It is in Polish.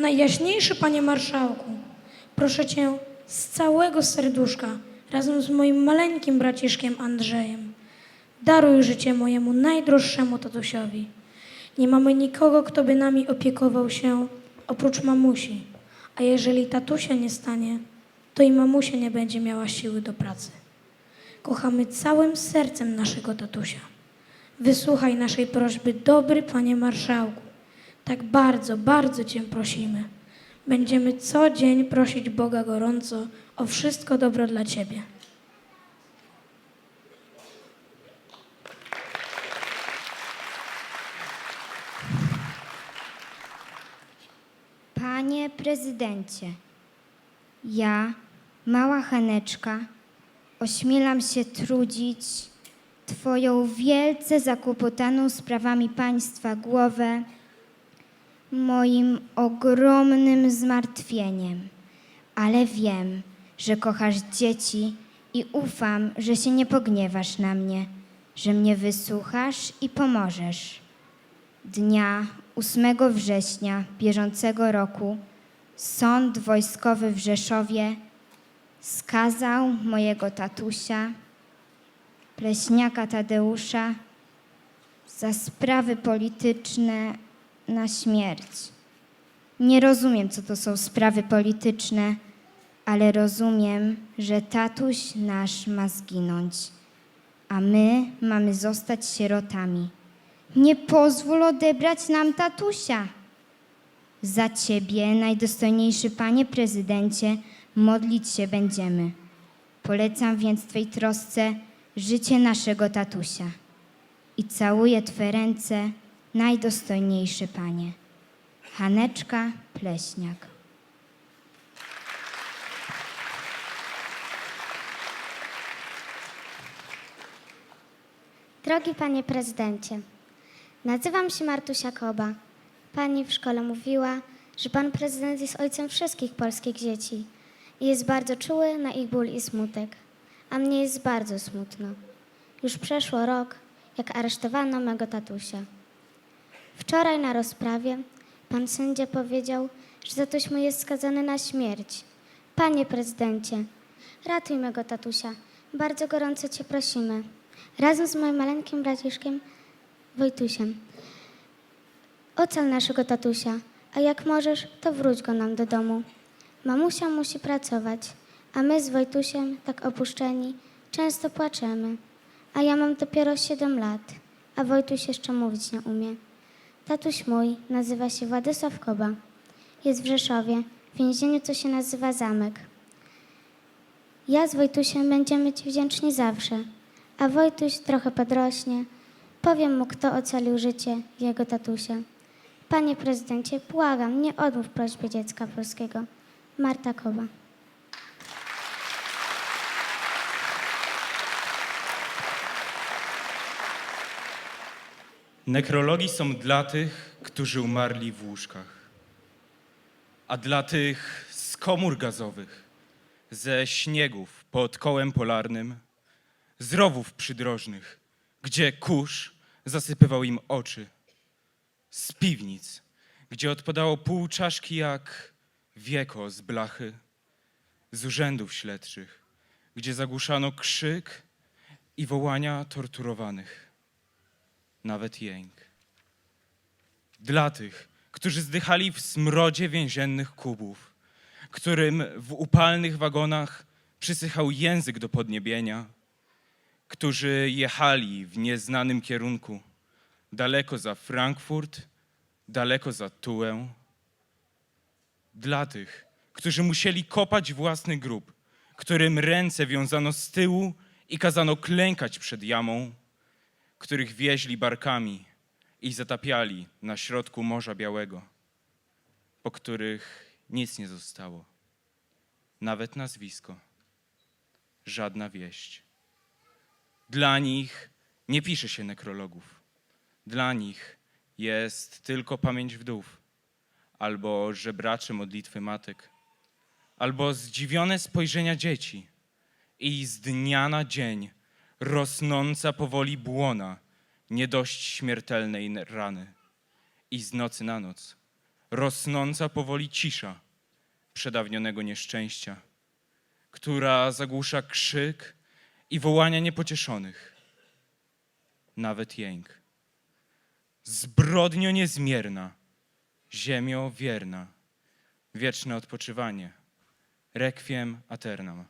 Najjaśniejszy panie marszałku, proszę cię z całego serduszka, razem z moim maleńkim braciszkiem Andrzejem, daruj życie mojemu najdroższemu tatusiowi. Nie mamy nikogo, kto by nami opiekował się oprócz mamusi, a jeżeli tatusia nie stanie, to i mamusia nie będzie miała siły do pracy. Kochamy całym sercem naszego tatusia. Wysłuchaj naszej prośby, dobry panie marszałku. Tak bardzo, bardzo cię prosimy. Będziemy co dzień prosić Boga gorąco o wszystko dobro dla ciebie. Panie prezydencie, ja, mała Haneczka, ośmielam się trudzić Twoją wielce zakłopotaną sprawami państwa głowę moim ogromnym zmartwieniem, ale wiem, że kochasz dzieci i ufam, że się nie pogniewasz na mnie, że mnie wysłuchasz i pomożesz. Dnia 8 września bieżącego roku Sąd Wojskowy w Rzeszowie skazał mojego tatusia, pleśniaka Tadeusza, za sprawy polityczne na śmierć. Nie rozumiem, co to są sprawy polityczne, ale rozumiem, że tatuś nasz ma zginąć, a my mamy zostać sierotami. Nie pozwól odebrać nam tatusia. Za ciebie, najdostojniejszy panie prezydencie, modlić się będziemy. Polecam więc twej trosce życie naszego tatusia. I całuję twe ręce, najdostojniejszy panie. Haneczka Pleśniak. Drogi panie prezydencie, nazywam się Martusia Koba. Pani w szkole mówiła, że pan prezydent jest ojcem wszystkich polskich dzieci i jest bardzo czuły na ich ból i smutek. A mnie jest bardzo smutno. Już przeszło rok, jak aresztowano mego tatusia. Wczoraj na rozprawie pan sędzia powiedział, że tatuś mój jest skazany na śmierć. Panie prezydencie, ratuj mego tatusia. Bardzo gorąco cię prosimy. Razem z moim maleńkim braciszkiem Wojtusiem. Ocal naszego tatusia, a jak możesz, to wróć go nam do domu. Mamusia musi pracować, a my z Wojtusiem, tak opuszczeni, często płaczemy. A ja mam dopiero 7 lat, a Wojtuś jeszcze mówić nie umie. Tatuś mój nazywa się Władysław Koba. Jest w Rzeszowie, w więzieniu, co się nazywa Zamek. Ja z Wojtusiem będziemy Ci wdzięczni zawsze, a Wojtuś trochę podrośnie. Powiem mu, kto ocalił życie jego tatusia. Panie prezydencie, błagam, nie odmów prośbie dziecka polskiego. Marta Koba. Nekrologi są dla tych, którzy umarli w łóżkach, a dla tych z komór gazowych, ze śniegów pod kołem polarnym, z rowów przydrożnych, gdzie kurz zasypywał im oczy, z piwnic, gdzie odpadało pół czaszki jak wieko z blachy, z urzędów śledczych, gdzie zagłuszano krzyk i wołania torturowanych nawet jęk. Dla tych, którzy zdychali w smrodzie więziennych kubów, którym w upalnych wagonach przysychał język do podniebienia, którzy jechali w nieznanym kierunku, daleko za Frankfurt, daleko za Tułę. Dla tych, którzy musieli kopać własny grób, którym ręce wiązano z tyłu i kazano klękać przed jamą, których wieźli barkami i zatapiali na środku Morza Białego, po których nic nie zostało, nawet nazwisko, żadna wieść. Dla nich nie pisze się nekrologów. Dla nich jest tylko pamięć wdów, albo żebracze modlitwy matek, albo zdziwione spojrzenia dzieci i z dnia na dzień rosnąca powoli błona nie dość śmiertelnej rany i z nocy na noc rosnąca powoli cisza przedawnionego nieszczęścia, która zagłusza krzyk i wołania niepocieszonych, nawet jęk. Zbrodnio niezmierna, ziemio wierna, wieczne odpoczywanie, requiem aeternam.